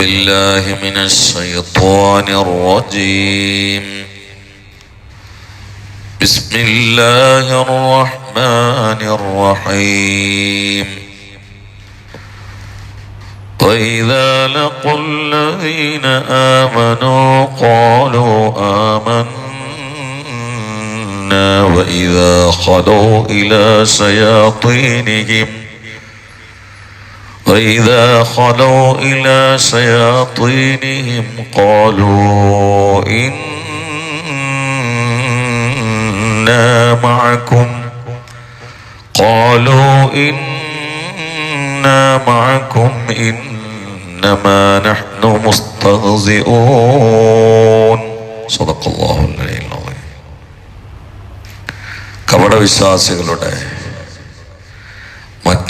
بالله من الشيطان الرجيم. بسم الله الرحمن الرحيم. وإذا لقوا الذين آمنوا قالوا آمنا. وإذا خلوا إلى شياطينهم وإذا خلوا إلى شياطينهم قالوا إنا معكم قالوا إنا معكم إنما نحن مستهزئون صدق الله العلي العظيم കപട വിശ്വാസികളുടെ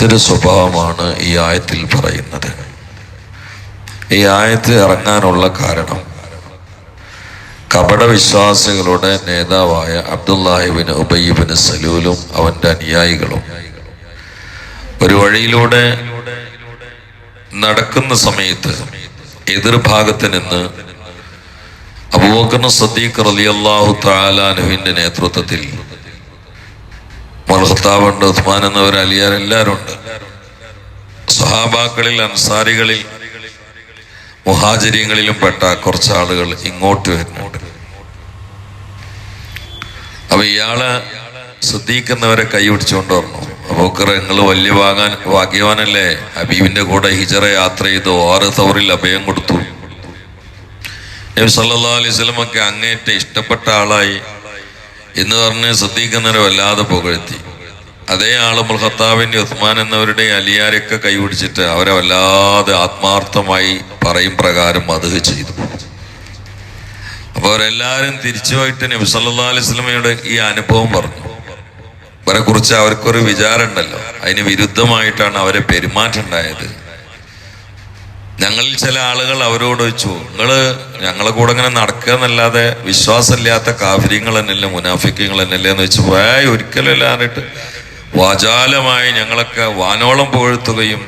മറ്റൊരു സ്വഭാവമാണ് ഈ ആയത്തിൽ പറയുന്നത്. ഈ ആയത്ത് ഇറങ്ങാനുള്ള കാരണം കപട വിശ്വാസികളുടെ നേതാവായ അബ്ദുല്ലാഹിബിന് ഉബയ്യബിന് സലൂലും അവന്റെ അനുയായികളും ഒരു വഴിയിലൂടെ നടക്കുന്ന സമയത്ത് എതിർഭാഗത്ത് നിന്ന് അബൂബക്കർ സദ്ദീഖ് റളിയല്ലാഹു തആലാനുവിന്റെ നേതൃത്വത്തിൽ മൽഹത്താബുണ്ട് ഉസ്മാൻ എന്നവർ അലിയാർ എല്ലാവരും ഉണ്ട്. സഹാബാക്കളിൽ അൻസാരികളിൽ മുഹാചര്യങ്ങളിലും പെട്ട കുറച്ച് ആളുകൾ ഇങ്ങോട്ട് വരുന്നുണ്ട്. അപ്പൊ ഇയാൾ ശ്രദ്ധിക്കുന്നവരെ കൈ പിടിച്ചുകൊണ്ട് വന്നു അബൂക്കർ നിങ്ങൾ വലിയ വാങ്ങാൻ ഭാഗ്യവാനല്ലേ? ഹബീബിന്റെ കൂടെ ഹിജറ യാത്ര ചെയ്തു ആറ് തവറിൽ അഭയം കൊടുത്തു. നബി സല്ലല്ലാഹു അലൈഹി വസല്ലമക്ക് അങ്ങേറ്റ ഇഷ്ടപ്പെട്ട ആളായി എന്ന് പറഞ്ഞ് ശ്രദ്ധിക്കുന്നവരെ വല്ലാതെ പുകഴ്ത്തി. അതേ ആൾ മുൽഖത്താബിന്റെ ഉസ്മാൻ എന്നവരുടെ അലിയാരൊക്കെ കൈപിടിച്ചിട്ട് അവരെ വല്ലാതെ ആത്മാർത്ഥമായി പറയും പ്രകാരം മധു ചെയ്തു. അപ്പൊ അവരെല്ലാവരും തിരിച്ചു പോയിട്ട് നബി സല്ലല്ലാഹു അലൈഹി വസല്ലമയുടെ ഈ അനുഭവം പറഞ്ഞു. അവരെ കുറിച്ച് അവർക്കൊരു വിചാരം ഉണ്ടല്ലോ അതിന് വിരുദ്ധമായിട്ടാണ് അവരെ പെരുമാറ്റം ഉണ്ടായത് ഞങ്ങളിൽ ചില ആളുകൾ അവരോട് ചോദിച്ചു നിങ്ങൾ ഞങ്ങളെ കൂടെ ഇങ്ങനെ നടക്കുക എന്നല്ലാതെ വിശ്വാസമില്ലാത്ത കാഫര്യങ്ങൾ തന്നെയല്ലേ മുനാഫിക്കങ്ങൾ തന്നെയല്ലേ? എന്ന് വെച്ചു പോയ ഒരിക്കലും ഇല്ലാതിട്ട് വാചാലമായി ഞങ്ങളൊക്കെ വാനോളം പുകഴ്ത്തുകയും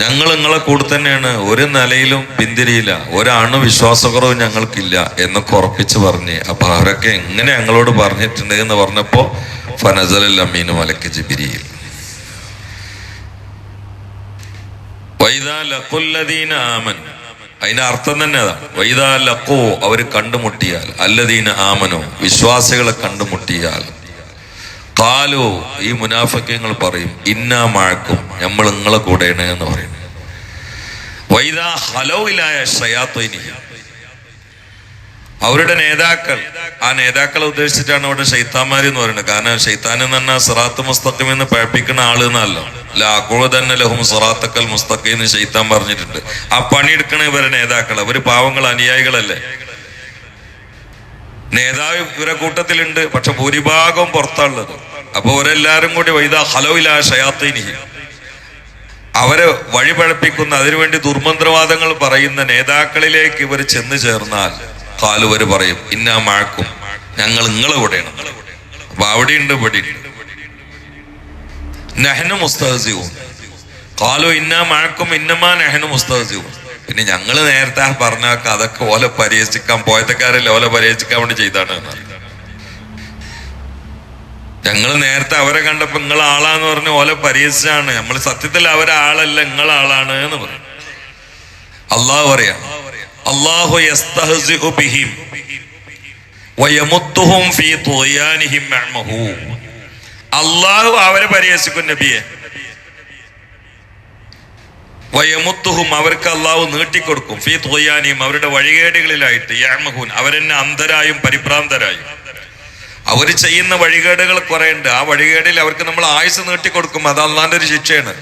ഞങ്ങൾ നിങ്ങളെ കൂടെ തന്നെയാണ് ഒരു നിലയിലും പിന്തിരിയില്ല ഒരാണു വിശ്വാസകുറവും ഞങ്ങൾക്കില്ല എന്നൊക്കെ ഉറപ്പിച്ച് പറഞ്ഞ് അപ്പൊ അവരൊക്കെ എങ്ങനെ ഞങ്ങളോട് പറഞ്ഞിട്ടുണ്ട്? എന്ന് പറഞ്ഞപ്പോൾ ഫനസലൽ അമീനു മലക്ക് ജിബിരിയിൽ വൈദാ ലഖുല്ലദീന ആമൻ. അതിന്റെ അർത്ഥം തന്നെ വൈദാ ലക്കോ അവർ കണ്ടുമുട്ടിയാൽ. അല്ലദീന ആമനോ വിശ്വാസികളെ കണ്ടുമുട്ടിയാൽ. കാലോ ഈ മുനാഫക്യങ്ങൾ പറയും ഇന്നാ മഴക്കും നമ്മൾ നിങ്ങളെ കൂടെയാണ് എന്ന് പറയും. വൈദാ ഹലോയിലായ ഷയാത്തൊയിനി അവരുടെ നേതാക്കൾ ആ നേതാക്കളെ ഉദ്ദേശിച്ചിട്ടാണ് അവിടെ ഷെയ്ത്താന്മാർ എന്ന് പറയുന്നത്. കാരണം ഷെയ്ത്താൻ എന്ന് പറഞ്ഞാൽ സിറാത്ത് മുസ്തഖിം എന്ന് പഴപ്പിക്കുന്ന ആൾ എന്നല്ല ലഹും സിറാത്തക്കൽ മുസ്തഖി എന്ന് ഷെയ്ത്താൻ പറഞ്ഞിട്ടുണ്ട്. ആ പണിയെടുക്കണ ഇവരെ നേതാക്കൾ അവർ പാവങ്ങൾ അനുയായികളല്ലേ? നേതാവ് ഇവരെ കൂട്ടത്തിലുണ്ട് പക്ഷെ ഭൂരിഭാഗം പുറത്താണുള്ളത്. അപ്പൊ അവരെല്ലാരും കൂടി വൈദാ ഹലോയില ഷയാത്തിനി അവരെ വഴിപഴപ്പിക്കുന്ന അതിനുവേണ്ടി ദുർമന്ത്രവാദങ്ങൾ പറയുന്ന നേതാക്കളിലേക്ക് ഇവർ ചെന്ന് ചേർന്നാൽ കാലുവർ പറയും ഇന്നാ മഴക്കും ഞങ്ങൾ നിങ്ങളെ കൂടെയാണ്. അപ്പൊ അവിടെയുണ്ട് ഇവിടെയുണ്ട്. നെഹനു മുസ്തഹസിവും കാലു ഇന്നാ മഴക്കും ഇന്നമാ നെഹനു മുസ്തഹസിവും പിന്നെ ഞങ്ങൾ നേരത്തെ പറഞ്ഞ അതൊക്കെ ഓല പരിഹസിക്കാൻ പോയത്തക്കാരല്ലേ ഓല പരിഹസിക്കാൻ വേണ്ടി ചെയ്താണ് ഞങ്ങൾ നേരത്തെ അവരെ കണ്ടപ്പോ നിങ്ങൾ ആളാന്ന് പറഞ്ഞ് ഓല പരിഹസിച്ചാണ്. നമ്മൾ സത്യത്തിൽ അവരെ ആളല്ല നിങ്ങൾ ആളാണ് എന്ന് പറഞ്ഞു. അള്ളാഹു പറയാം അള്ളാഹു ബിഹിം ഫീ മഅമഹു. അള്ളാഹു അവരെ പരിഹസിക്കും നബിയെ. വയമുത്തുഹും അവർക്ക് അള്ളാഹു നീട്ടിക്കൊടുക്കും. ഫീ തുഗ്യാനിഹിം അവരുടെ വഴികേടുകളിലായിട്ട്. യാമഹൂൻ അവരെന്നെ അന്ധരായും പരിഭ്രാന്തരായും. അവർ ചെയ്യുന്ന വഴികേടുകൾ കുറെ ഉണ്ട് ആ വഴികേടിൽ അവർക്ക് നമ്മൾ ആയുസ് നീട്ടിക്കൊടുക്കും. അത് അള്ളാന്റെ ഒരു ശിക്ഷയാണ്.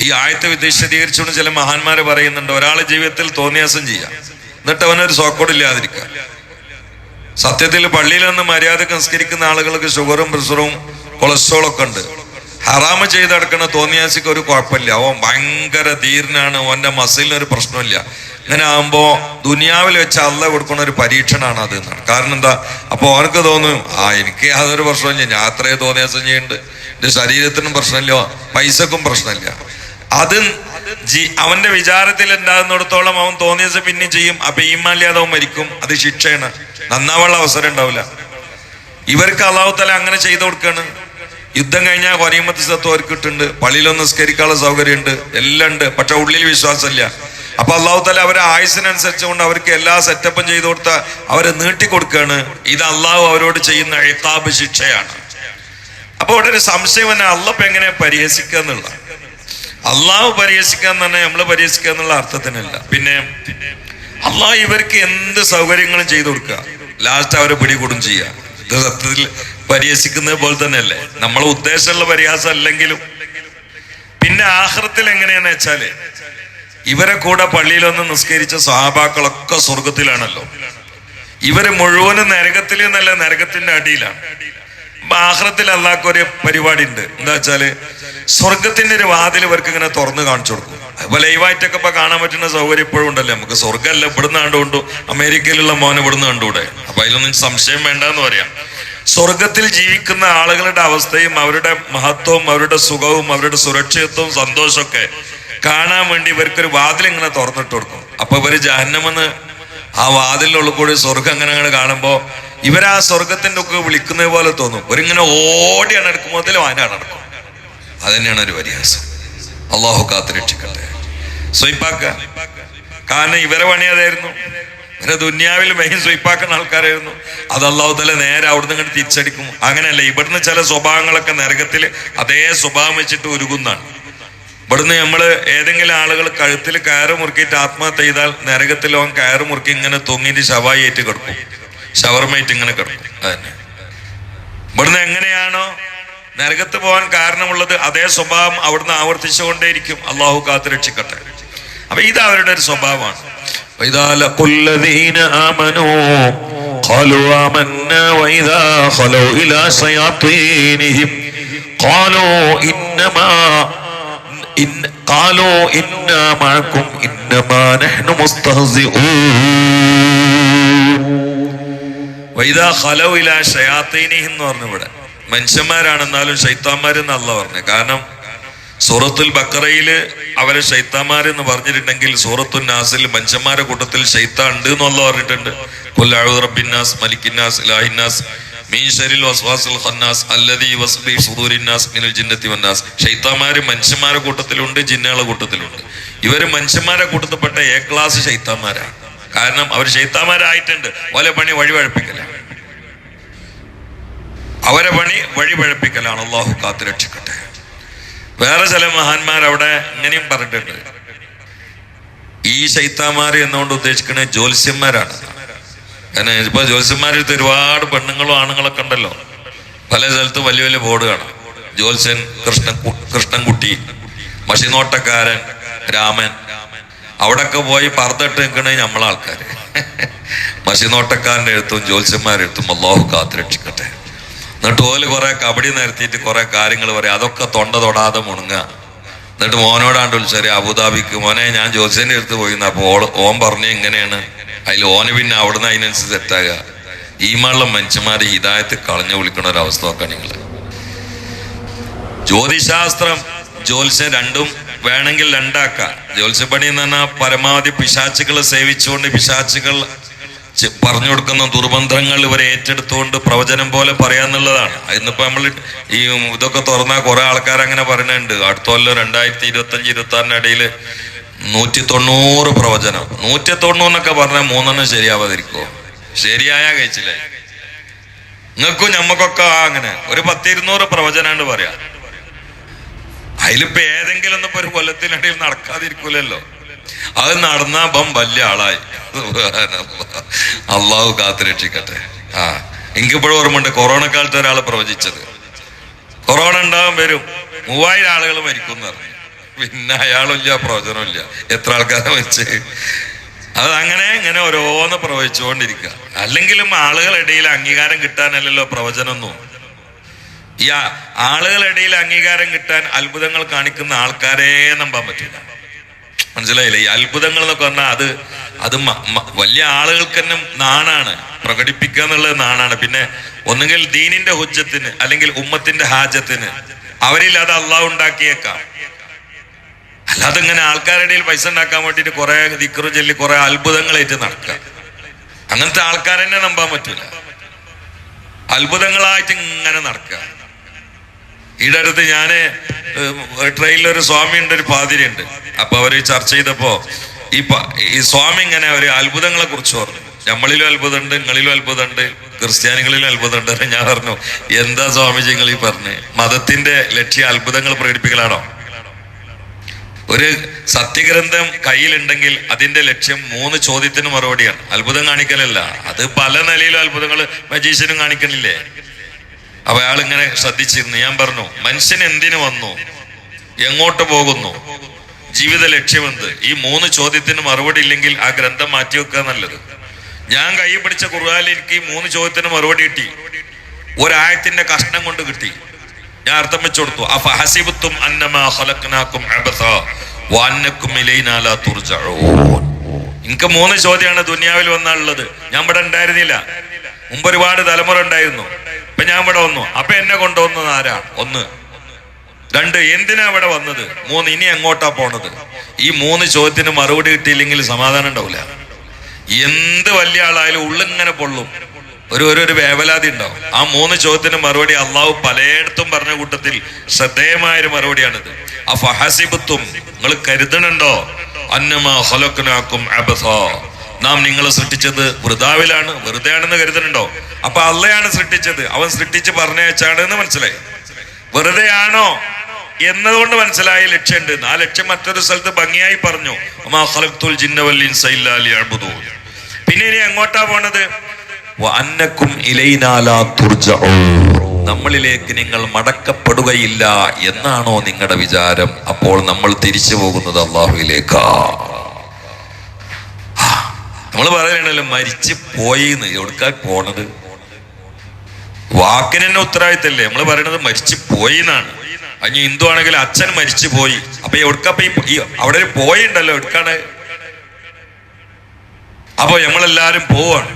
ഈ ആയത്തെ വിശദീകരിച്ചുകൊണ്ട് ചില മഹാന്മാര് പറയുന്നുണ്ട് ഒരാളെ ജീവിതത്തിൽ തോന്നിയാസം ചെയ്യാം. എന്നിട്ട് അവനൊരു സോക്കോടില്ലാതിരിക്കുക സത്യത്തിൽ പള്ളിയിൽ നിന്ന് മര്യാദയ്ക്ക് നിസ്കരിക്കുന്ന ആളുകൾക്ക് ഷുഗറും പ്രഷറും കൊളസ്ട്രോളും ഒക്കെ ഉണ്ട്. ഹറാമ് ചെയ്തടക്കണ തോന്നിയാസിക്ക് ഒരു കുഴപ്പമില്ല. അവൻ ഭയങ്കര ധീരനാണ്. ഓന്റെ മസിലിന് ഒരു പ്രശ്നമില്ല. ഇങ്ങനെ ആകുമ്പോൾ ദുനിയാവിൽ വെച്ച് അല്ല കൊടുക്കുന്ന ഒരു പരീക്ഷണമാണ് അത് കാരണം എന്താ? അപ്പോൾ അവനക്ക് തോന്നും ആ എനിക്ക് യാതൊരു പ്രശ്നമില്ല ഞാൻ അത്രയും തോന്നിയാസം ചെയ്യുന്നുണ്ട്. എന്റെ ശരീരത്തിനും പ്രശ്നമില്ല. പൈസക്കും പ്രശ്നമില്ല. അത് അവന്റെ വിചാരത്തിൽ ഉണ്ടാകുന്നിടത്തോളം അവൻ തോന്നിയത് പിന്നെ ചെയ്യും. അപ്പൊ ഈമാലിയാതെ അവൻ മരിക്കും. അത് ശിക്ഷയാണ്. നന്നാവാനുള്ള അവസരം ഉണ്ടാവില്ല. ഇവർക്ക് അള്ളാഹുത്തല തല അങ്ങനെ ചെയ്തു കൊടുക്കാണ്. യുദ്ധം കഴിഞ്ഞാൽ കൊനീമത്ത് സത്വം കിട്ടുന്നുണ്ട്. പള്ളിയിലൊന്ന് നിസ്കരിക്കാനുള്ള സൗകര്യമുണ്ട്. എല്ലാം ഉണ്ട്. പക്ഷെ ഉള്ളിൽ വിശ്വാസമില്ല. അപ്പൊ അള്ളാഹുത്തല തല അവരെ ആയുസിനനുസരിച്ചുകൊണ്ട് അവർക്ക് എല്ലാ സെറ്റപ്പും ചെയ്തു കൊടുത്ത അവരെ നീട്ടി കൊടുക്കുകയാണ് ഇത് അള്ളാഹു അവരോട് ചെയ്യുന്ന എത്താബ് ശിക്ഷയാണ്. അപ്പൊ അവിടെ ഒരു സംശയം തന്നെ അള്ളപ്പ് എങ്ങനെ പരിഹസിക്കുക എന്നുള്ള അള്ളാഹു പരിഹസിക്കുക എന്ന് പറഞ്ഞാൽ നമ്മൾ പരിഹസിക്കുക എന്നുള്ള അർത്ഥത്തിനല്ല. പിന്നെ അള്ളാഹ് ഇവർക്ക് എന്ത് സൗകര്യങ്ങളും ചെയ്തു കൊടുക്കുക. ലാസ്റ്റ് അവരെ പിടികൂടും ചെയ്യുക ഇത് സത്യത്തിൽ പരിഹസിക്കുന്നത് പോലെ തന്നെയല്ലേ? നമ്മളെ ഉദ്ദേശമുള്ള പരിഹാസം അല്ലെങ്കിലും. പിന്നെ ആഹ്റത്തിൽ എങ്ങനെയാന്ന് വെച്ചാൽ ഇവരെ കൂടെ പള്ളിയിൽ പള്ളിയിലൊന്ന് നിസ്കരിച്ച സഹാബാക്കളൊക്കെ സ്വർഗത്തിലാണല്ലോ ഇവർ മുഴുവനും നരകത്തിൽ നരകത്തിന്റെ അടിയിലാണ്. ആഹ്റത്തിൽ അള്ളാഹ്ക്ക് ഒരു പരിപാടി ഉണ്ട് എന്താ വെച്ചാൽ സ്വർഗത്തിന്റെ ഒരു വാതിൽ ഇവർക്ക് ഇങ്ങനെ തുറന്ന് കാണിച്ചു കൊടുക്കും. അപ്പൊ ലൈവായിട്ടൊക്കെ ഇപ്പൊ കാണാൻ പറ്റുന്ന സൗകര്യം ഇപ്പോഴും ഉണ്ടല്ലേ. നമുക്ക് സ്വർഗമല്ല ഇവിടുന്ന് കണ്ടുകൊണ്ടു അമേരിക്കയിലുള്ള മോനെ ഇവിടുന്ന് കണ്ടുകൂടെ? അപ്പൊ അതിലൊന്നും സംശയം വേണ്ടെന്ന് പറയാം. സ്വർഗത്തിൽ ജീവിക്കുന്ന ആളുകളുടെ അവസ്ഥയും അവരുടെ മഹത്വവും അവരുടെ സുഖവും അവരുടെ സുരക്ഷിതത്വവും സന്തോഷമൊക്കെ കാണാൻ വേണ്ടി ഇവർക്കൊരു വാതിൽ ഇങ്ങനെ തുറന്നിട്ട് കൊടുക്കും. അപ്പൊ ഇവർ ജഹന്നമെന്ന് ആ വാതിലിനുള്ള കൂടി സ്വർഗം അങ്ങനെ അങ്ങനെ കാണുമ്പോ ഇവരാ സ്വർഗത്തിന്റെ ഒക്കെ വിളിക്കുന്നത് പോലെ തോന്നും. ഇവരിങ്ങനെ എടുക്കുമ്പോൾ അതിൽ വാനാണ് നടക്കും അത് തന്നെയാണ് ഒരു പരിഹാസം. അള്ളാഹു കാത്ത് രക്ഷിക്കട്ടെ. സ്വയ്പാക്ക കാരണം ഇവരെ പണി അതായിരുന്നു. ഇവരെ ദുന്യാവിൽ മെയിൻ സ്വയ്പാക്കുന്ന ആൾക്കാരായിരുന്നു. അത് അള്ളാഹു തല നേരെ അവിടുന്ന് ഇങ്ങനെ തിരിച്ചടിക്കും. അങ്ങനെയല്ല ഇവിടുന്ന് ചില സ്വഭാവങ്ങളൊക്കെ നരകത്തിൽ അതേ സ്വഭാവം വെച്ചിട്ട് ഉരുകുന്നാണ് ഇവിടുന്ന് നമ്മൾ ഏതെങ്കിലും ആളുകൾ കഴുത്തിൽ കയറ് മുറുക്കിയിട്ട് ആത്മഹത്യ ചെയ്താൽ നരകത്തിൽ അവൻ കയറ് മുറുക്കി ഇങ്ങനെ തൊങ്ങിയിട്ട് ശവായി കിടക്കും. ഷവർമേറ്റ് ഇങ്ങനെ കിടക്കും അതന്നെ ഇവിടുന്ന് എങ്ങനെയാണോ നരകത്ത് പോകാൻ കാരണമുള്ളത് അതേ സ്വഭാവം അവിടുന്ന് ആവർത്തിച്ചുകൊണ്ടേയിരിക്കും അള്ളാഹു കാത്തു രക്ഷിക്കട്ടെ അപ്പൊ ഇത് അവരുടെ ഒരു സ്വഭാവമാണ് وإذا لقوا الذين آمنوا قالوا آمنا وإذا خلوا إلى شياطينهم قالوا إنما إن قالوا إنا معكم إنما نحن مستهزئون വൈദാ ഹലവില ഷയാത്തീനിഹിം എന്ന് പറഞ്ഞു ഇവിടെ. മനുഷ്യന്മാരാണെന്നാലും ഷൈത്താന്മാരെന്ന് അല്ല പറഞ്ഞു. കാരണം സൂറത്തുൽ ബക്കറയിൽ അവരെ ഷൈത്താന്മാരെന്ന് പറഞ്ഞിട്ടുണ്ടെങ്കിൽ സൂറത്തുൽ നാസിൽ മനുഷ്യന്മാരുടെ കൂട്ടത്തിൽ ഷൈത്താൻ ഉണ്ട് എന്നുള്ള പറഞ്ഞിട്ടുണ്ട്. കൊല്ലാഴു റബ്ബിന്നാസ് മലിക്കിന്നാസ് ലാഹിന്നാസ് ഷൈത്താന്മാര് മനുഷ്യന്മാരുടെ കൂട്ടത്തിലുണ്ട് ജിന്നുകളുടെ കൂട്ടത്തിലുണ്ട്. ഇവർ മനുഷ്യന്മാരെ കൂട്ടത്തിൽപ്പെട്ട എ ക്ലാസ് ഷൈത്താന്മാരാണ് കാരണം അവർ ഷെയ്ത്താന്മാരായിട്ടുണ്ട് ഓലെ പണി വഴിപഴപ്പിക്കലാണ് അവരെ പണി വഴിപഴപ്പിക്കലാണ് അള്ളാഹു കാത്തു രക്ഷിക്കട്ടെ. വേറെ ചില മഹാന്മാർ അവിടെ ഇങ്ങനെയും പറഞ്ഞിട്ടുണ്ട്. ഈ ശൈത്താമാർ എന്നുകൊണ്ട് ഉദ്ദേശിക്കുന്നത് ജ്യോത്സ്യന്മാരാണ്. കാരണം ഇപ്പൊ ജ്യോത്സ്യന്മാരിൽ ഒരുപാട് പെണ്ണുങ്ങളും ആണുങ്ങളൊക്കെ ഉണ്ടല്ലോ. പല സ്ഥലത്ത് വലിയ വലിയ ബോർഡ് കാണാം. ജ്യോത്സ്യൻ കൃഷ്ണൻ കൃഷ്ണൻകുട്ടി മഷിനോട്ടക്കാരൻ രാമൻ അവിടൊക്കെ പോയി പറത്തിട്ട് നമ്മളെ ആൾക്കാര് മഷിനോട്ടക്കാരന്റെ എഴുത്തും ജ്യോത്സ്യന്മാരുടെ എഴുത്തും അള്ളാഹു കാത്തു രക്ഷിക്കട്ടെ എന്നിട്ട് ഓൽ കുറെ കബഡി നിരത്തിയിട്ട് കുറെ കാര്യങ്ങൾ പറയാം അതൊക്കെ തൊണ്ട തൊടാതെ മുണുങ്ങുക എന്നിട്ട് മോനോടാണ്ട് വിളിച്ചാൽ അബുദാബിക്ക് മോനെ ഞാൻ ജ്യോത്സ്യന്റെ അടുത്ത് പോയി അപ്പോൾ ഓൾ ഓൻ പറഞ്ഞു ഇങ്ങനെയാണ് അതിൽ ഓന് പിന്നെ അവിടുന്ന് അതിനനുസരിച്ച് ഈ മള്ള മനുഷ്യന്മാരെ ഹിതായത്ത് കളഞ്ഞു വിളിക്കുന്ന ഒരവസ്ഥ അവസ്ഥ നോക്കാം നിങ്ങൾ ജ്യോതിശാസ്ത്രം ജ്യോത്സ്യം രണ്ടും വേണമെങ്കിൽ രണ്ടാക്കാം. ജ്യോത്സ്യപ്പണി എന്ന് പറഞ്ഞാൽ പരമാവധി പിശാച്ചുകളെ സേവിച്ചുകൊണ്ട് പിശാച്ചുകൾ പറഞ്ഞു കൊടുക്കുന്ന ദുർബന്ധങ്ങൾ ഇവരെ ഏറ്റെടുത്തുകൊണ്ട് പ്രവചനം പോലെ പറയാന്നുള്ളതാണ് ഇന്നിപ്പോ നമ്മൾ ഈ ഇതൊക്കെ തുറന്നാൽ കുറെ ആൾക്കാർ അങ്ങനെ പറയുന്നുണ്ട് അടുത്ത കൊല്ലം രണ്ടായിരത്തി ഇരുപത്തി അഞ്ച് ഇരുപത്തി ആറിന് ഇടയിൽ നൂറ്റി തൊണ്ണൂറ് പ്രവചനം. നൂറ്റി തൊണ്ണൂറെന്നൊക്കെ പറഞ്ഞാൽ മൂന്നെണ്ണം ശരിയാവാതിരിക്കുമോ ശരിയായാ കഴിച്ചില്ലേ? നിങ്ങൾക്കും ഞമ്മക്കൊക്കെ അങ്ങനെ. ഒരു പത്തിരുന്നൂറ് പ്രവചനാണ്ട് പറയാം. അതിലിപ്പോ ഏതെങ്കിലും ഒന്നും ഒരു കൊല്ലത്തിനിടയിൽ നടക്കാതിരിക്കൂലല്ലോ. അത് നടന്നാ ബം വലിയ ആളായി. അള്ളാഹു കാത്തു രക്ഷിക്കട്ടെ. ആ എനിക്കിപ്പോഴും ഓർമ്മയുണ്ട് കൊറോണ കാലത്ത് ഒരാൾ പ്രവചിച്ചത്. കൊറോണ ഉണ്ടാവാൻ വരും. മൂവായിരം ആളുകൾ മരിക്കും പറഞ്ഞു. പിന്നെ അയാളില്ല പ്രവചനമില്ല. എത്ര ആൾക്കാരെ വെച്ച് അത് അങ്ങനെ ഇങ്ങനെ ഓരോന്ന് പ്രവചിച്ചുകൊണ്ടിരിക്കുക. അല്ലെങ്കിലും ആളുകളിടയിൽ അംഗീകാരം കിട്ടാനല്ലല്ലോ പ്രവചനം പ്രവചനമൊന്നും. ആ- ആളുകളിടയിൽ അംഗീകാരം കിട്ടാൻ അത്ഭുതങ്ങൾ കാണിക്കുന്ന ആൾക്കാരെ നമ്പാൻ പറ്റില്ല. മനസ്സിലായില്ലേ? ഈ അത്ഭുതങ്ങൾ എന്നൊക്കെ പറഞ്ഞാൽ അത് അത് വലിയ ആളുകൾക്ക് തന്നെ നാണാണ്. പ്രകടിപ്പിക്കുക എന്നുള്ളത് നാണാണ്. പിന്നെ ഒന്നുകിൽ ദീനിന്റെ ഹുജ്ജത്തിന് അല്ലെങ്കിൽ ഉമ്മത്തിന്റെ ഹാജത്തിന് അവരിൽ അത് അള്ളാഹ് ഉണ്ടാക്കിയേക്കാം. അല്ലാതെ ഇങ്ങനെ ആൾക്കാരുടെ ഇടയിൽ പൈസ ഉണ്ടാക്കാൻ വേണ്ടിയിട്ട് കുറെ ദിക്കറു ചൊല്ലി കുറെ അത്ഭുതങ്ങളായിട്ട് നടക്കുക. അങ്ങനത്തെ ആൾക്കാരെന്നെ നമ്പാൻ പറ്റില്ല അത്ഭുതങ്ങളായിട്ട് ഇങ്ങനെ നടക്കുക. ഈടെ അടുത്ത് ഞാൻ ട്രെയിനിൽ ഒരു സ്വാമിയുണ്ട് ഒരു പാതിരിയുണ്ട് അപ്പൊ അവർ ചർച്ച ചെയ്തപ്പോ ഈ സ്വാമി ഇങ്ങനെ ഒരു അത്ഭുതങ്ങളെ കുറിച്ച് പറഞ്ഞു. നമ്മളിലും അത്ഭുതമുണ്ട് നിങ്ങളിലും അത്ഭുതമുണ്ട് ക്രിസ്ത്യാനികളിലും അത്ഭുതമുണ്ട് ഞാൻ പറഞ്ഞു എന്താ സ്വാമിജി നിങ്ങൾ ഈ പറഞ്ഞ്? മതത്തിന്റെ ലക്ഷ്യ അത്ഭുതങ്ങൾ പ്രകടിപ്പിക്കലാണോ? ഒരു സത്യഗ്രന്ഥം കയ്യിലുണ്ടെങ്കിൽ അതിന്റെ ലക്ഷ്യം മൂന്ന് ചോദ്യത്തിന് മറുപടിയാണ്. അത്ഭുതം കാണിക്കലല്ല. അത് പല നിലയിലും അത്ഭുതങ്ങൾ മജീഷ്യനും കാണിക്കണില്ലേ? അപ്പൊ അയാൾ ഇങ്ങനെ ശ്രദ്ധിച്ചിരുന്നു. ഞാൻ പറഞ്ഞു മനുഷ്യൻ എന്തിനു വന്നു? എങ്ങോട്ട് പോകുന്നു? ജീവിത ലക്ഷ്യമെന്ത്? ഈ മൂന്ന് ചോദ്യത്തിന് മറുപടി ഇല്ലെങ്കിൽ ആ ഗ്രന്ഥം മാറ്റി വെക്കുക നല്ലത്. ഞാൻ കൈ പിടിച്ച കുറുകാലിൽ എനിക്ക് ഈ മൂന്ന് ചോദ്യത്തിന് മറുപടി കിട്ടി. ഒരായത്തിന്റെ കഷ്ണം കൊണ്ട് കിട്ടി. ഞാൻ അർത്ഥം വെച്ചു കൊടുത്തു. ആ ഹസിബത്തും അന്നമാ ഖലഖ്നാകും അബസ. വഅന്നകും ഇലൈനാ ലാ തുർജഊൻ. എനിക്ക് മൂന്ന് ചോദ്യമാണ് ദുനിയാവിൽ വന്നാളുള്ളത് ഞാൻ ഇവിടെ ഉണ്ടായിരുന്നില്ല. മുമ്പ് ഒരുപാട് തലമുറ ഉണ്ടായിരുന്നു. ഇപ്പൊ ഞാൻ ഇവിടെ വന്നു. അപ്പൊ എന്നെ കൊണ്ടുവന്നത് ആരാ? ഒന്ന്. രണ്ട് എന്തിനാ ഇവിടെ വന്നത്? മൂന്ന് ഇനി എങ്ങോട്ടാ പോണത്? ഈ മൂന്ന് ചോദ്യത്തിന് മറുപടി കിട്ടിയില്ലെങ്കിൽ സമാധാനം ഉണ്ടാവില്ല എന്ത് വലിയ ആളായാലും ഉള്ളിങ്ങനെ പൊള്ളും. ഒരു ഒരു ഒരു വേവലാതി ഉണ്ടാവും. ആ മൂന്ന് ചോദ്യത്തിന് മറുപടി അള്ളാഹു പലയിടത്തും പറഞ്ഞ കൂട്ടത്തിൽ ശ്രദ്ധേയമായ ഒരു മറുപടിയാണിത്. ആ ഫഹസിബത്തും നിങ്ങൾ കരുതണുണ്ടോ? അന്നമാ ഹലക്കനാക്കും അബസ. നാം നിങ്ങളെ സൃഷ്ടിച്ചത് വൃതാവിലാണ് വെറുതെ ആണെന്ന് കരുതുന്നുണ്ടോ? അപ്പൊ അള്ളയാണ് സൃഷ്ടിച്ചത്. അവൻ സൃഷ്ടിച്ച് പറഞ്ഞയച്ചാണ് എന്ന് മനസ്സിലായി. വെറുതെ ആണോ എന്നതുകൊണ്ട് മനസ്സിലായ ലക്ഷ്യമുണ്ട് ആ ലക്ഷ്യം മറ്റൊരു സ്ഥലത്ത് ഭംഗിയായി പറഞ്ഞു. പിന്നെ ഇനി എങ്ങോട്ടാ പോണത്? അന്നക്കും. നമ്മളിലേക്ക് നിങ്ങൾ മടക്കപ്പെടുകയില്ല എന്നാണോ നിങ്ങളുടെ വിചാരം? അപ്പോൾ നമ്മൾ തിരിച്ചു പോകുന്നത് അള്ളാഹുവിലേക്കാ. നമ്മൾ പറയണല്ലോ മരിച്ചു പോയിന്ന്. എവിടുക്കാ പോണത്? വാക്കിന് തന്നെ ഉത്തരവാദിത്തല്ലേ. നമ്മൾ പറയണത് മരിച്ചു പോയി എന്നാണ് അഞ്ഞു ഹിന്ദു ആണെങ്കിൽ അച്ഛൻ മരിച്ചു പോയി. അപ്പൊ എവിടുക്കപ്പ ഈ അവിടെ ഒരു പോയി ഉണ്ടല്ലോ എവിടുക്കാണ്? അപ്പൊ നമ്മളെല്ലാരും പോവാണ്.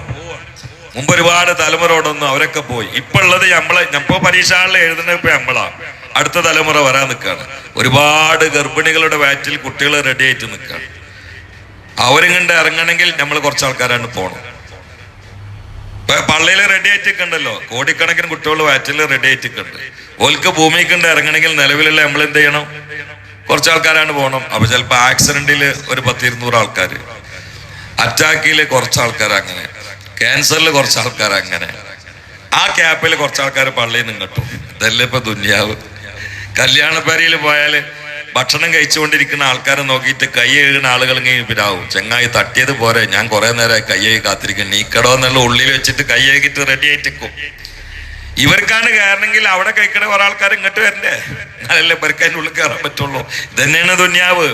മുമ്പ് ഒരുപാട് തലമുറയോടൊന്നും അവരൊക്കെ പോയി. ഇപ്പൊ ഉള്ളത് നമ്മളെ ഇപ്പൊ പരീക്ഷകളിൽ എഴുതുന്നത് ഇപ്പൊ നമ്മളാ. അടുത്ത തലമുറ വരാൻ നിൽക്കുകയാണ് ഒരുപാട് ഗർഭിണികളുടെ വയറ്റിൽ കുട്ടികൾ റെഡി ആയിട്ട് നിൽക്കാണ് അവരിങ്ങണ്ട് ഇറങ്ങണമെങ്കിൽ നമ്മൾ കുറച്ച് ആൾക്കാരാണ് ഇപ്പൊ പള്ളിയിൽ റെഡി ആയിട്ടൊക്കെയുണ്ടല്ലോ കോടിക്കണക്കിന് കുട്ടികൾ വയറ്റിൽ റെഡി ആയിട്ടൊക്കെയുണ്ട് ഓൽക്ക് ഭൂമിക്കുണ്ട് ഇറങ്ങണമെങ്കിൽ നിലവിലുള്ള നമ്മൾ എന്ത് ചെയ്യണം? കുറച്ച് ആൾക്കാരാണ് പോകണം അപ്പൊ ചിലപ്പോ ആക്സിഡന്റിൽ ഒരു പത്തിരുന്നൂറ് ആൾക്കാർ അറ്റാക്കിൽ കുറച്ച് ആൾക്കാർ അങ്ങനെ. ക്യാൻസറിൽ കുറച്ച് ആൾക്കാർ അങ്ങനെ. ആ ക്യാപ്പിൽ കുറച്ച് ആൾക്കാർ പള്ളിയിൽ നിന്ന് കിട്ടും ഇതല്ലേ ഇപ്പൊ ദുന്യാവ്. കല്യാണപ്പേരയിൽ പോയാൽ ഭക്ഷണം കഴിച്ചുകൊണ്ടിരിക്കുന്ന ആൾക്കാരെ നോക്കിയിട്ട് കൈ എഴുതുന്ന ആളുകൾ ഇങ്ങനെ പിരാവും ചെങ്ങായി തട്ടിയത് പോരെ. ഞാൻ കുറെ നേരമായി കൈ കാത്തിരിക്കും കാത്തിരിക്കുന്നു. നീക്കടോ എന്നുള്ള ഉള്ളിൽ വെച്ചിട്ട് കൈ എഴുതിട്ട് റെഡി ആയിട്ടിക്കും ഇവർക്കാണ് കയറണമെങ്കിൽ അവിടെ കഴിക്കണ കുറെ ആൾക്കാർ ഇങ്ങോട്ട് വരണ്ടേ? അതല്ലേ ഇവർക്ക് ഉള്ളിൽ കയറാൻ പറ്റുള്ളൂ. ഇതന്നെയാണ് ദുന്യാവ്.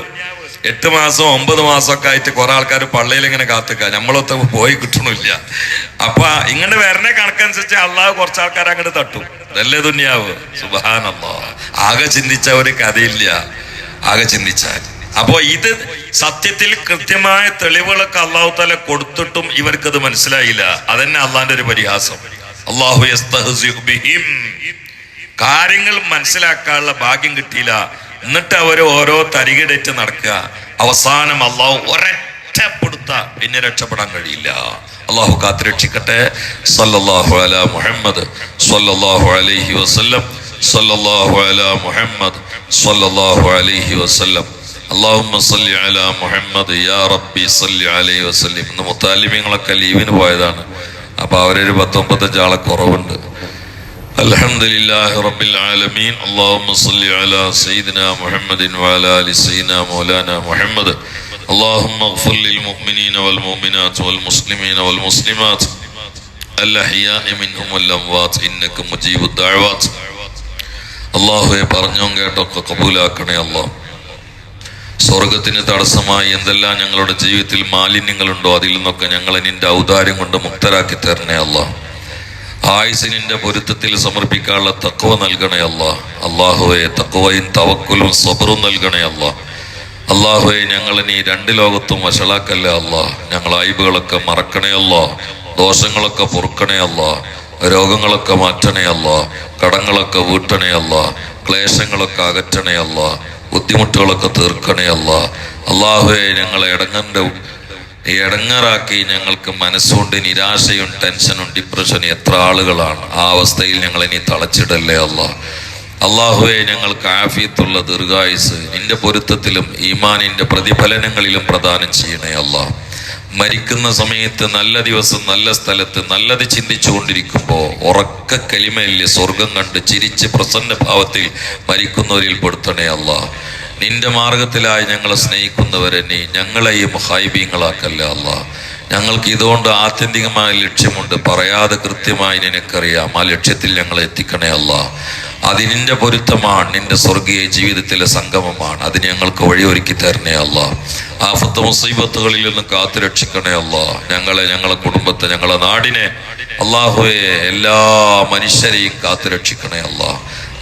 എട്ട് മാസം ഒമ്പത് മാസം ഒക്കെ ആയിട്ട് കുറെ ആൾക്കാർ പള്ളിയിൽ ഇങ്ങനെ കാത്തുക്ക നമ്മളൊത്ത പോയി കിട്ടണില്ല. അപ്പൊ ഇങ്ങനെ വരണ കണക്കനുസരിച്ച് അള്ളാഹ് കുറച്ച് ആൾക്കാർ അങ്ങോട്ട് തട്ടും. ഇതല്ലേ ദുന്യാവ്? സുബാനല്ലോ ആകെ ചിന്തിച്ച ഒരു കഥയില്ല. ആകെ ചിന്തിച്ചാൽ. അപ്പോ ഇത് സത്യത്തിൽ കൃത്യമായ തെളിവുകളൊക്കെ അള്ളാഹു തല കൊടുത്തിട്ടും ഇവർക്കത് മനസ്സിലായില്ല. അതന്നെ അള്ളാന്റെ ഒരു പരിഹാസം. അള്ളാഹു. കാര്യങ്ങൾ മനസ്സിലാക്കാനുള്ള ഭാഗ്യം കിട്ടിയില്ല. എന്നിട്ട് അവർ ഓരോ തരികിടേറ്റ് നടക്കുക. അവസാനം അള്ളാഹു ഒരൊറ്റപ്പെടുത്ത പിന്നെ രക്ഷപ്പെടാൻ കഴിയില്ല. അള്ളാഹു കാത്തിരക്ഷിക്കട്ടെ. സല്ലല്ലാഹു അലാ മുഹമ്മദ്. സല്ലല്ലാഹു അലൈഹി വസല്ലം. സല്ലല്ലാഹു അലാ മുഹമ്മദ് സല്ലല്ലാഹു അലൈഹി വസല്ലം അള്ളാഹുമ്മ സല്ലി അലാ മുഹമ്മദ് യാ റബ്ബി സല്ലി അലൈഹി വസല്ലം ഇന്ന് മുത്താലിമ്യങ്ങളൊക്കെ ലീവിന് പോയതാണ് അപ്പൊ അവരൊരു പത്തൊമ്പത്തഞ്ച് ആളെ കുറവുണ്ട് الحمد لله رب العالمين اللهم صل على سيدنا محمد وعلى ال سيدنا مولانا محمد اللهم اغفر للمؤمنين والمؤمنات والمسلمين والمسلمات الأحياء منهم والأموات إنك مجيب الدعوات അള്ളാഹുവെ പറഞ്ഞോ കേട്ടൊക്കെ കബൂലാക്കണേ അള്ളാഹ് സ്വർഗത്തിന് തടസ്സമായി എന്തെല്ലാം ഞങ്ങളുടെ ജീവിതത്തിൽ മാലിന്യങ്ങളുണ്ടോ അതിൽ നിന്നൊക്കെ ഞങ്ങളെ നിന്റെ ഔദാര്യം കൊണ്ട് മുക്തരാക്കി തരണേ അള്ളാഹ് ആയുസിനിന്റെ പൊരുത്തത്തിൽ സമർപ്പിക്കാനുള്ള തക്കവ നൽകണേ അല്ല അള്ളാഹുവെ തക്കവയും തവക്കുലും സബറും നൽകണേ അല്ല അള്ളാഹുവെ ഞങ്ങൾ നീ രണ്ട് ലോകത്തും വഷളാക്കല്ലേ അല്ല ഞങ്ങൾ അയബുകളൊക്കെ മറക്കണേ അല്ല ദോഷങ്ങളൊക്കെ പൊറുക്കണേ അല്ല രോഗങ്ങളൊക്കെ മാറ്റണയല്ല കടങ്ങളൊക്കെ വീട്ടണയല്ല ക്ലേശങ്ങളൊക്കെ അകറ്റണയല്ല ബുദ്ധിമുട്ടുകളൊക്കെ തീർക്കണയല്ല അള്ളാഹുവെ ഞങ്ങളെ ഇടങ്ങന്റെ ഈ ഇടങ്ങറാക്കി ഞങ്ങൾക്ക് മനസ്സുകൊണ്ട് നിരാശയും ടെൻഷനും ഡിപ്രഷനും എത്ര ആളുകളാണ്. ആ അവസ്ഥയിൽ ഞങ്ങൾ ഇനി തളച്ചിടല്ലേ അല്ല. അള്ളാഹുവെ ഞങ്ങൾക്ക് ആഫിയത്തുള്ള ദീർഘായുസ് നിന്റെ പൊരുത്തത്തിലും ഈമാനിന്റെ പ്രതിഫലനങ്ങളിലും പ്രദാനം ചെയ്യണേ അല്ല. മരിക്കുന്ന സമയത്ത് നല്ല ദിവസം നല്ല സ്ഥലത്ത് നല്ലത് ചിന്തിച്ചു കൊണ്ടിരിക്കുമ്പോൾ ഉറക്ക കലിമയില്ല സ്വർഗം കണ്ട് ചിരിച്ച് പ്രസന്ന ഭാവത്തിൽ മരിക്കുന്നവരിൽ പെടുത്തണേ അല്ല. നിന്റെ മാർഗത്തിലായി ഞങ്ങളെ സ്നേഹിക്കുന്നവരെ നീ ഞങ്ങളെയും ഹൈബീങ്ങളാക്കല്ല അല്ല. ഞങ്ങൾക്ക് ഇതുകൊണ്ട് ആത്യന്തികമായ ലക്ഷ്യമുണ്ട്. പറയാതെ കൃത്യമായി നിനക്കറിയാം. ആ ലക്ഷ്യത്തിൽ ഞങ്ങളെ എത്തിക്കണേ അല്ല. അത് നിന്റെ പൊരുത്തമാണ് നിന്റെ സ്വർഗീയ ജീവിതത്തിലെ സംഗമമാണ്. അത് ഞങ്ങൾക്ക് വഴിയൊരുക്കി തരണേ അല്ല ആഫത്ത് മുസീബത്തുകളിൽ നിന്ന് കാത്തു രക്ഷിക്കണേ അല്ല ഞങ്ങളെ ഞങ്ങളെ കുടുംബത്തെ ഞങ്ങളെ നാടിനെ അള്ളാഹുവെ എല്ലാ മനുഷ്യരെയും കാത്തു രക്ഷിക്കണേ അല്ല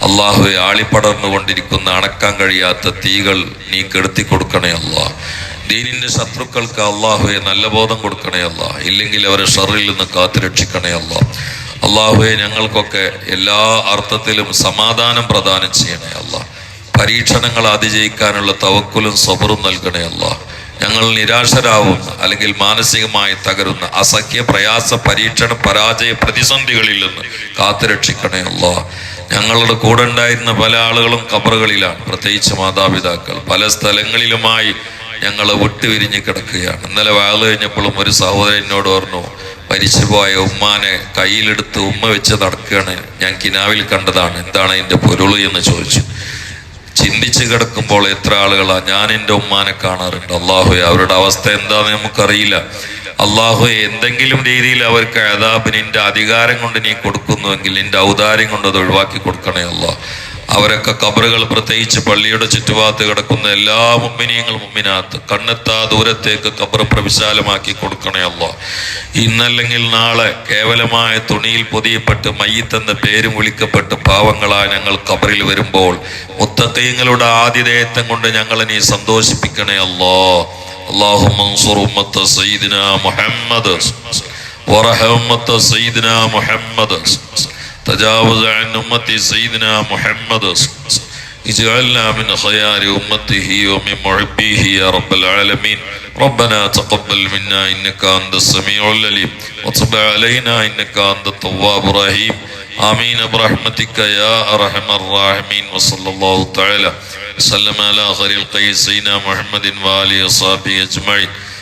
അള്ളാഹുവെ ആളിപ്പടർന്നുകൊണ്ടിരിക്കുന്ന അണക്കാൻ കഴിയാത്ത തീകൾ നീ കെടുത്തി കൊടുക്കണേ അല്ല ദീനിന്റെ ശത്രുക്കൾക്ക് അള്ളാഹുവെ നല്ല ബോധം കൊടുക്കണേ അല്ല ഇല്ലെങ്കിൽ അവരെ ഷറിൽ നിന്ന് കാത്തു രക്ഷിക്കണേ അല്ല അള്ളാഹുവെ ഞങ്ങൾക്കൊക്കെ എല്ലാ അർത്ഥത്തിലും സമാധാനം പ്രദാനം ചെയ്യണേ അല്ല പരീക്ഷണങ്ങൾ അതിജയിക്കാനുള്ള തവക്കുലും സബറും നൽകണേ അല്ല ഞങ്ങൾ നിരാശരാവുന്ന അല്ലെങ്കിൽ മാനസികമായി തകരുന്ന അസഖ്യ പ്രയാസ പരീക്ഷണ പരാജയ പ്രതിസന്ധികളിൽ നിന്ന് കാത്തുരക്ഷിക്കണേ അല്ല ഞങ്ങളുടെ കൂടെ ഉണ്ടായിരുന്ന പല ആളുകളും കബറുകളിലാണ് പ്രത്യേകിച്ച് മാതാപിതാക്കൾ. പല സ്ഥലങ്ങളിലുമായി ഞങ്ങൾ വിട്ടുപിരിഞ്ഞ് കിടക്കുകയാണ്. ഇന്നലെ വാഴ കഴിഞ്ഞപ്പോഴും ഒരു സഹോദരൻ എന്നോട് പറഞ്ഞു മരിച്ചുപോയ ഉമ്മാനെ കയ്യിലെടുത്ത് ഉമ്മ വെച്ച് നടക്കുകയാണ്. ഞാൻ കിനാവിൽ കണ്ടതാണ്. എന്താണ് എന്റെ പൊരുൾ? എന്ന് ചോദിച്ചു. ചിന്തിച്ച് കിടക്കുമ്പോൾ എത്ര ആളുകളാണ് ഞാൻ എന്റെ ഉമ്മാനെ കാണാറുണ്ട്. അള്ളാഹുയെ അവരുടെ അവസ്ഥ എന്താണെന്ന് നമുക്കറിയില്ല. അള്ളാഹുയെ എന്തെങ്കിലും രീതിയിൽ അവർക്ക് അതാബ് നിന്റെ അധികാരം കൊണ്ട് നീ കൊടുക്കുന്നുവെങ്കിൽ നിന്റെ ഔദാര്യം കൊണ്ട് അത് ഒഴിവാക്കി കൊടുക്കണേ അള്ളാഹ് അവരൊക്കെ കബറുകൾ പ്രത്യേകിച്ച് പള്ളിയുടെ ചുറ്റുഭാഗത്ത് കിടക്കുന്ന എല്ലാ മുമ്മിനിയങ്ങളും മുമ്മിനകത്ത് കണ്ണെത്താ ദൂരത്തേക്ക് കബർ പ്രവിശാലമാക്കി കൊടുക്കണേ അല്ലോ ഇന്നല്ലെങ്കിൽ നാളെ കേവലമായ തുണിയിൽ പൊതിയപ്പെട്ട് മയ്യത്തെന്ന പേരും വിളിക്കപ്പെട്ട് പാവങ്ങളാ ഞങ്ങൾ കബറിൽ വരുമ്പോൾ മുത്തക്കയങ്ങളുടെ ആതിഥേയത്വം കൊണ്ട് ഞങ്ങളെ നീ സന്തോഷിപ്പിക്കണേ അള്ളാഹു മുഹമ്മദ്. മുഹമ്മദ്. تجاوز عن أمة سيدنا محمد اجعلنا من خيار أمته ومن محبيه يا رب العالمين. ربنا تقبل منا إنك أنت السميع العليم وتب علينا إنك أنت التواب الرحيم. آمين. برحمتك يا أرحم الراحمين. وصلى الله تعالى وسلم على خير القيس سيدنا محمد وآله وصحبه أجمعين.